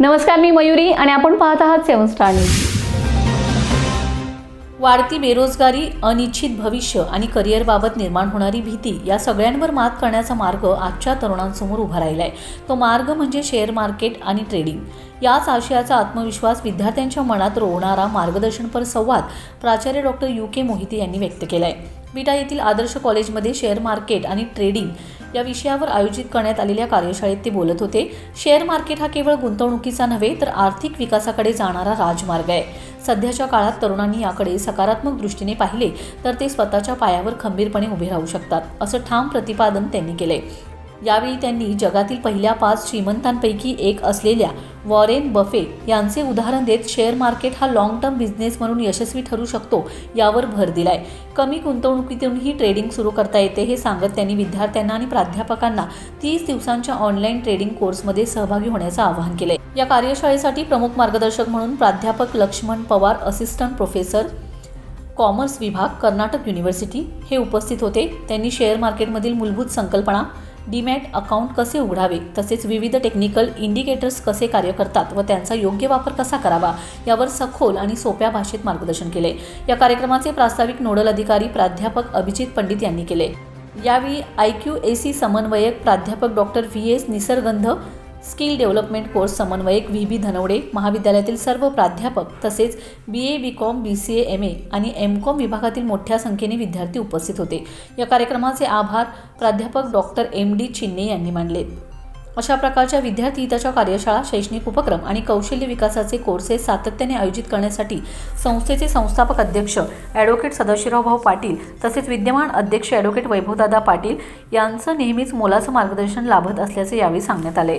नमस्कार मी मयुरी आणि आपण पाहत आहात सेवन स्टार न्यूज. वाढती बेरोजगारी अनिश्चित भविष्य आणि करिअरबाबत निर्माण होणारी भीती या सगळ्यांवर मात करण्याचा मार्ग आजच्या तरुणांसमोर उभा राहिला आहे तो मार्ग म्हणजे शेअर मार्केट आणि ट्रेडिंग. याच आशयाचा आत्मविश्वास विद्यार्थ्यांच्या मनात रोवणारा मार्गदर्शनपर संवाद प्राचार्य डॉक्टर यू के मोहिते यांनी व्यक्त केला आहे विटा येथील आदर्श कॉलेजमध्ये शेअर मार्केट आणि ट्रेडिंग या विषयावर आयोजित करण्यात आलेल्या कार्यशाळेत ते बोलत होते. शेअर मार्केट हा केवळ गुंतवणुकीचा नव्हे तर आर्थिक विकासाकडे जाणारा राजमार्ग आहे. सध्याच्या काळात तरुणांनी याकडे सकारात्मक दृष्टीने पाहिले तर ते स्वतःच्या पायावर खंबीरपणे उभे राहू शकतात असं ठाम प्रतिपादन त्यांनी केले यावेळी त्यांनी जगातील पहिल्या पाच श्रीमंतांपैकी एक असलेल्या वॉरेन बफे यांचे उदाहरण देत शेअर मार्केट हा लाँग टर्म बिझनेस म्हणून यशस्वी ठरू शकतो यावर भर दिलाय. कमी गुंतवणुकीतूनही ट्रेडिंग सुरू करता येते हे सांगत त्यांनी विद्यार्थ्यांना आणि प्राध्यापकांना तीस दिवसांच्या ऑनलाईन ट्रेडिंग कोर्समध्ये सहभागी होण्याचं आवाहन केलंय. या कार्यशाळेसाठी प्रमुख मार्गदर्शक म्हणून प्राध्यापक Laxman Pawar assistant professor commerce विभाग कर्नाटक युनिव्हर्सिटी हे उपस्थित होते. त्यांनी शेअर मार्केटमधील मूलभूत संकल्पना डीमॅट अकाउंट कसे उघडावे तसेच विविध टेक्निकल इंडिकेटर्स कसे कार्य करतात व त्यांचा योग्य वापर कसा करावा यावर सखोल आणि सोप्या भाषेत मार्गदर्शन केले. या कार्यक्रमाचे प्रास्ताविक नोडल अधिकारी प्राध्यापक अभिजित पंडित यांनी केले. यावेळी आय क्यू ए सी समन्वयक प्राध्यापक doctor V S Nisargandh skill development course समन्वयक व्ही बी धनवडे महाविद्यालयातील सर्व प्राध्यापक तसेच B A B com B C A M A आणि एम कॉम विभागातील मोठ्या संख्येने विद्यार्थी उपस्थित होते. या कार्यक्रमाचे आभार प्राध्यापक डॉक्टर एम डी चिन्ने यांनी मानले. अशा प्रकारच्या विद्यार्थी हिताच्या कार्यशाळा शैक्षणिक उपक्रम आणि कौशल्य विकासाचे कोर्सेस सातत्याने आयोजित करण्यासाठी संस्थेचे संस्थापक अध्यक्ष ॲडव्होकेट सदाशिवराव पाटील तसेच विद्यमान अध्यक्ष ॲडव्होकेट वैभवदादा पाटील यांचं नेहमीच मोलाचं मार्गदर्शन लाभत असल्याचे यावेळी सांगण्यात आले.